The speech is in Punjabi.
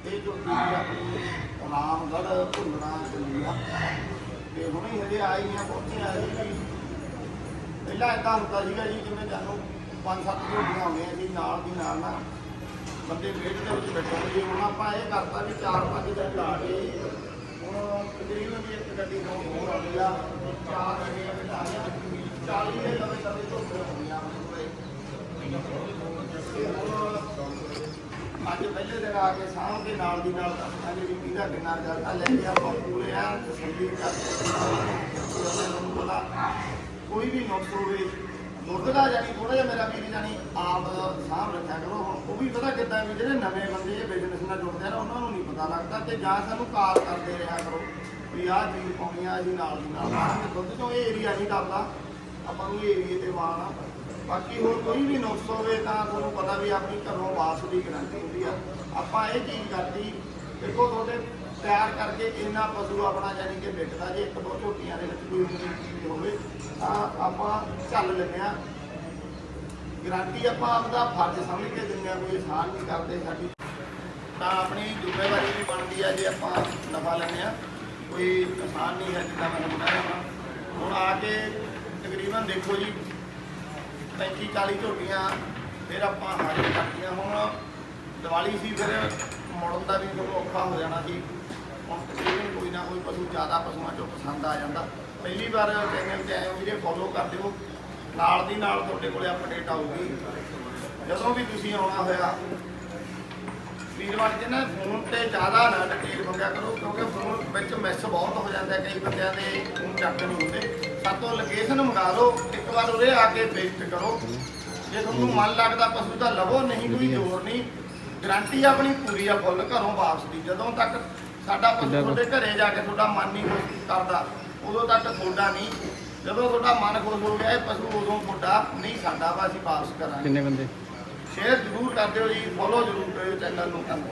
ਇਹ ਝੋਟੀ ਜੀ ਆਪਣੀ ਰਾਮਗੜ੍ਹ ਭੁੱਲਣਾ ਚੱਲੀ ਤੇ ਹੁਣੇ ਹਜੇ ਆਈ ਆ, ਪਹੁੰਚੇ ਜੀ ਪਹਿਲਾਂ ਇਦਾਂ ਹੁੰਦਾ ਸੀਗਾ ਜੀ, ਜਿਵੇਂ ਜਾਨੂੰ ਪੰਜ ਸੱਤ ਝੋਟੀਆਂ ਆਉਂਦੀਆਂ ਸੀ ਨਾਲ ਦੀ ਨਾਲ ਨਾ। ਬੰਦੇ ਵੇਟ ਦੇ ਵਿੱਚ ਬੈਠੇ ਹੁੰਦੇ ਹੁਣ ਆਪਾਂ ਇਹ ਕਰਤਾ ਵੀ ਚਾਰ ਪੰਜ ਦਿਨ ਲਾ ਕੇ, ਹੁਣ ਤਕਰੀਬਨ ਵੀ ਇੱਕ ਗੱਡੀ ਤੋਂ ਹੋਰ ਆ ਗਿਆ ਚਾਰ ਗੱਡੀਆਂ ਵਿੱਚ ਆ ਗਈਆਂ 40 ਦੇ ਲਵੇ ਲਵੇ ਝੋਟੀਆਂ ਹੋਣੀਆਂ ਆਪਣੇ ਕੋਲੇ ਅੱਜ ਪਹਿਲੇ ਦਿਨ ਆ ਕੇ ਸਾਂਭ ਦੇ ਨਾਲ ਦੀ ਨਾਲ ਦੱਸਾਂਗੇ ਵੀ ਕਿਹਦਾ ਕਿੰਨਾ ਜਲਦਾ ਲੈ ਕੇ ਆਪਾਂ ਪੂਰੇ ਆ ਤਸੱਲੀ ਕਰਕੇ ਕੋਈ ਵੀ ਨੁਕਸ ਹੋਵੇ ਦੁੱਧ ਜਾਨੀ ਥੋੜਾ ਜਿਹਾ ਮੇਰਾ ਵੀਰ ਜਾਨੀ ਆਪ ਸਾਂਭ ਰੱਖਿਆ ਕਰੋ ਹੁਣ। ਉਹ ਵੀ ਪਤਾ ਕਿੱਦਾਂ ਵੀ ਜਿਹੜੇ ਨਵੇਂ ਬੰਦੇ ਬਿਜ਼ਨਸ ਨਾਲ ਜੁੜਦੇ ਆ ਨਾ, ਉਹਨਾਂ ਨੂੰ ਨਹੀਂ ਪਤਾ ਲੱਗਦਾ ਤੇ ਜਾਂ ਸਾਨੂੰ ਕਾਲ ਕਰਦੇ ਰਿਹਾ ਕਰੋ ਵੀ ਆਹ ਚੀਜ਼ ਪਾਉਣੀ ਆ ਜੀ ਨਾਲ ਦੀ ਨਾਲ ਦੁੱਧ ਚੋਂ ਇਹ ਏਰੀਆ ਨਹੀਂ ਕਰਦਾ ਆਪਾਂ ਨੂੰ ਇਹ ਏਰੀਏ ਤੇ ਮਾਣ ਆ ਬਾਕੀ ਹੋਰ ਕੋਈ ਵੀ ਨੁਕਸ ਹੋਵੇ ਤਾਂ ਤੁਹਾਨੂੰ ਪਤਾ ਵੀ ਆਪਣੀ ਘਰੋਂ ਵਾਪਸ ਦੀ ਗਰੰਟੀ ਹੁੰਦੀ ਆ। ਆਪਾਂ ਇਹ ਚੀਜ਼ ਕਰਦੀ ਦੇਖੋ ਤੁਹਾਡੇ ਤਿਆਰ ਕਰਕੇ ਇੰਨਾ ਪਸ਼ੂ ਆਪਣਾ ਯਾਨੀ ਕਿ ਵਿਕਦਾ ਜੇ ਇੱਕ ਦੋ ਝੋਟੀਆਂ ਦੇ ਵਿੱਚ ਕੋਈ ਚੀਜ਼ ਹੋਵੇ, ਤਾਂ ਆਪਾਂ ਚੱਲ ਲੈਂਦੇ ਆ ਗਰੰਟੀ ਆਪਾਂ ਆਪਦਾ ਫਰਜ਼ ਸਮਝ ਕੇ ਦਿੰਦੇ ਆ ਕੋਈ ਆਸਾਨ ਨਹੀਂ ਕਰਦੇ ਸਾਡੀ। ਤਾਂ ਆਪਣੀ ਜ਼ਿੰਮੇਵਾਰੀ ਵੀ ਬਣਦੀ ਆ ਜੇ ਆਪਾਂ ਨਫਾ ਲੈਂਦੇ ਆ ਕੋਈ ਆਸਾਨ ਨਹੀਂ ਹੈ ਜਿੱਦਾਂ ਮੈਂ ਤੁਹਾਨੂੰ ਕਹਿ ਹੁਣ ਆ ਕੇ ਤਕਰੀਬਨ ਦੇਖੋ ਜੀ 35 40 ਝੋਟੀਆਂ, ਫਿਰ ਆਪਾਂ ਹਾਜ਼ਰ ਕਰਤੀਆਂ ਹੁਣ ਦੀਵਾਲੀ ਸੀ, ਫਿਰ ਮੁੜਨ ਦਾ ਵੀ ਤੁਹਾਨੂੰ ਔਖਾ ਹੋ ਜਾਣਾ ਸੀ। ਹੁਣ ਤਕਰੀਬਨ ਕੋਈ ਨਾ ਕੋਈ ਪਸ਼ੂ, ਜ਼ਿਆਦਾ ਪਸ਼ੂਆਂ ਚੋਂ ਪਸੰਦ ਆ ਜਾਂਦਾ। ਪਹਿਲੀ ਵਾਰ ਚੈਨਲ ਤੇ ਆਏ ਹੋ ਵੀਰੇ ਫੋਲੋ ਕਰ ਦਿਓ। ਨਾਲ ਦੀ ਨਾਲ ਤੁਹਾਡੇ ਕੋਲੇ ਅਪਡੇਟ ਆਊਗੀ। ਜਦੋਂ ਵੀ ਤੁਸੀਂ ਆਉਣਾ ਹੋਇਆ, ਵੀਰਵਾਰ ਜੀ ਨਾ ਫੋਨ ਤੇ ਜ਼ਿਆਦਾ ਨਾ ਡਿਟੇਲ ਮੰਗਿਆ ਕਰੋ, ਕਿਉਂਕਿ ਫੋਨ ਵਿੱਚ ਮਿਸ ਬਹੁਤ ਹੋ ਜਾਂਦਾ ਕਈ ਬੰਦਿਆਂ ਦੇ ਫੋਨ ਚੱਕ ਨਹੀਂ ਹੁੰਦੇ। ਸਾਤੋਂ ਲੋਕੇਸ਼ਨ ਮੰਗਾ ਲਓ ਇੱਕ ਵਾਰ ਉਰੇ ਆ ਕੇ ਵਿਜ਼ਿਟ ਕਰੋ। ਜੇ ਤੁਹਾਨੂੰ ਮਨ ਲੱਗਦਾ ਪਸ਼ੂ ਤਾਂ ਲਵੋ ਨਹੀਂ ਕੋਈ ਜ਼ੋਰ ਨਹੀਂ। ਗਾਰੰਟੀ ਆਪਣੀ ਪੂਰੀ ਆ ਫੁੱਲ ਘਰੋਂ ਵਾਪਸ ਦੀ। ਜਦੋਂ ਤੱਕ ਸਾਡਾ ਪਸ਼ੂ ਤੁਹਾਡੇ ਘਰੇ ਜਾ ਕੇ ਤੁਹਾਡਾ ਮਨ ਨਹੀਂ ਖੁਸ਼ ਕਰਦਾ ਉਦੋਂ ਤੱਕ ਤੁਹਾਡਾ ਨਹੀਂ। ਜਦੋਂ ਤੁਹਾਡਾ ਮਨ ਖੁਸ਼ ਹੋ ਗਿਆ ਇਹ ਪਸ਼ੂ ਉਦੋਂ ਤੁਹਾਡਾ ਨਹੀਂ ਸਾਡਾ ਵਾ ਅਸੀਂ ਵਾਪਸ ਕਰਾਂਗੇ। ਕਿੰਨੇ ਬੰਦੇ? ਸ਼ੇਅਰ ਜ਼ਰੂਰ ਕਰ ਦਿਓ ਜੀ ਫੋਲੋ ਜ਼ਰੂਰ ਕਰਿਓ ਚੈਨਲ ਨੂੰ।